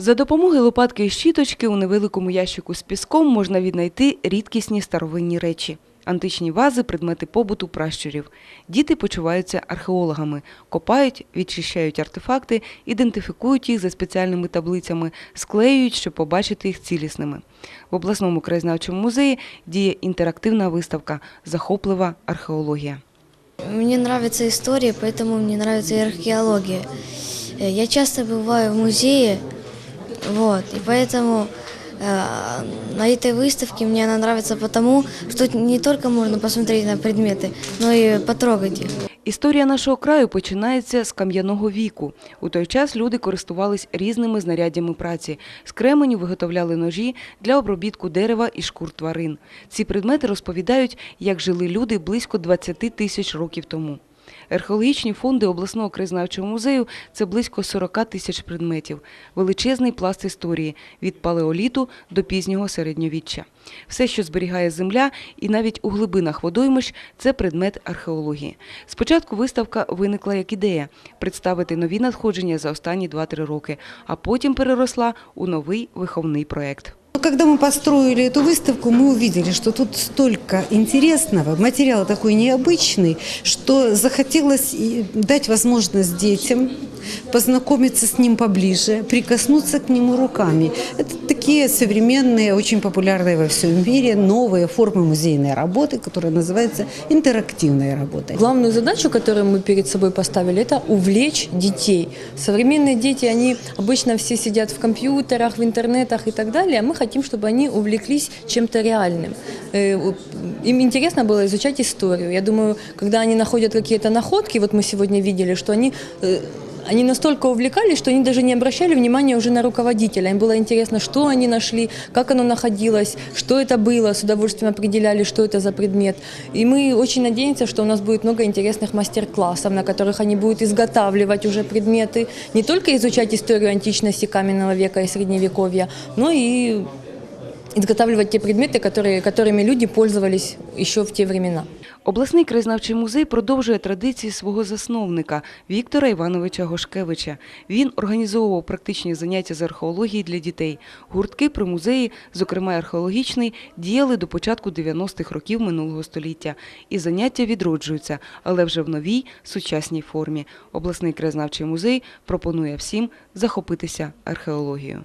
За допомогою лопатки і щіточки у невеликому ящику з піском можна віднайти рідкісні старовинні речі. Античні вази, предмети побуту пращурів. Діти почуваються археологами, копають, відчищають артефакти, ідентифікують їх за спеціальними таблицями, склеюють, щоб побачити їх цілісними. В обласному краєзнавчому музеї діє інтерактивна виставка Захоплива археологія. Мне нравится история, поэтому мне нравится и археология. Э, Я часто бываю в музее, вот, и поэтому э, на этой выставке мне она нравится потому, что не только можно посмотреть на предметы, но и потрогать их. Історія нашого краю починається з кам'яного віку. У той час люди користувались різними знаряддями праці. З кременю виготовляли ножі для обробітку дерева і шкур тварин. Ці предмети розповідають, як жили люди близько 20 тисяч років тому. Археологічні фонди обласного краєзнавчого музею це близько 40 тисяч предметів, величезний пласт історії від палеоліту до пізнього середньовіччя. Все, що зберігає земля, і навіть у глибинах водоймищ – це предмет археології. Спочатку виставка виникла як ідея представити нові надходження за останні 2-3 роки, а потім переросла у новий виховний проект. Когда мы построили эту выставку, мы увидели, что тут столько интересного, материал такой необычный, что захотелось дать возможность детям познакомиться с ним поближе, прикоснуться к нему руками. Это такие современные, очень популярные во всем мире новые формы музейной работы, которая называется интерактивная работа. Главную задачу, которую мы перед собой поставили, это увлечь детей. Современные дети, они обычно все сидят в компьютерах, в интернетах и так далее, а мы хотим, чтобы они увлеклись чем-то реальным. Э, Им интересно было изучать историю. Я думаю, когда они находят какие-то находки, вот мы сегодня видели, что они э, они настолько увлекались, что они даже не обращали внимания уже на руководителя. Им было интересно, что они нашли, как оно находилось, что это было, с удовольствием определяли, что это за предмет. И мы очень надеемся, что у нас будет много интересных мастер-классов, на которых они будут изготавливать уже предметы, не только изучать историю античности, каменного века и средневековья, но и изготавливать те предметы, которые, которыми люди пользовались еще в те времена. Обласний краєзнавчий музей продовжує традиції свого засновника Віктора Івановича Гошкевича. Він організовував практичні заняття з археології для дітей. Гуртки при музеї, зокрема й археологічний, діяли до початку 90-х років минулого століття. І заняття відроджуються, але вже в новій сучасній формі. Обласний краєзнавчий музей пропонує всім захопитися археологією.